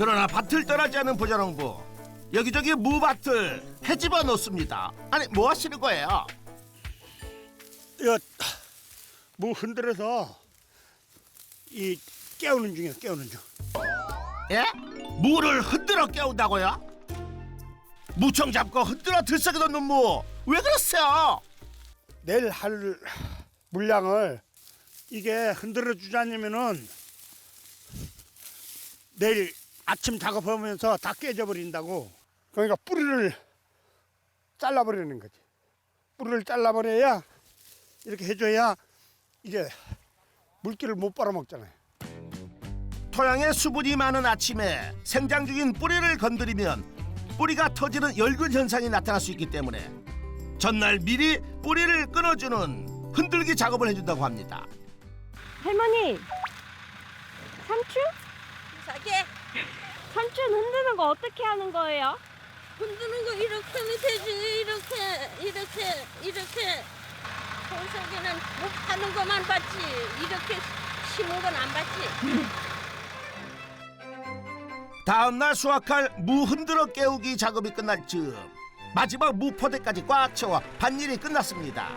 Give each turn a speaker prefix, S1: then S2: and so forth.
S1: 그러나 밭을 떠나지 않은 부자농부 여기저기 무밭을 헤집어 놓습니다. 아니 뭐 하시는 거예요?
S2: 이거 무 흔들어서 이 깨우는 중이야 깨우는 중.
S1: 예? 무를 흔들어 깨운다고요? 무청 잡고 흔들어 들썩이 놓는 무 왜 그러세요?
S2: 내일 할 물량을 이게 흔들어 주지 않으면은 내일 아침 작업하면서 다 깨져 버린다고. 그러니까 뿌리를 잘라 버리는 거지. 뿌리를 잘라 버려야 이렇게 해줘야 이게 물기를 못 빨아먹잖아요.
S1: 토양에 수분이 많은 아침에 생장 중인 뿌리를 건드리면 뿌리가 터지는 열근 현상이 나타날 수 있기 때문에 전날 미리 뿌리를 끊어주는 흔들기 작업을 해준다고 합니다.
S3: 할머니, 삼촌? 거 어떻게 하는 거예요?
S4: 흔드는 거 이렇게 하면 되지 이렇게 이렇게 이렇게 손석이는 못 파는 것만 봤지 이렇게 심은 건 안 봤지
S1: 다음 날 수확할 무 흔들어 깨우기 작업이 끝날 즈음 마지막 무포대까지 꽉 채워 밭일이 끝났습니다.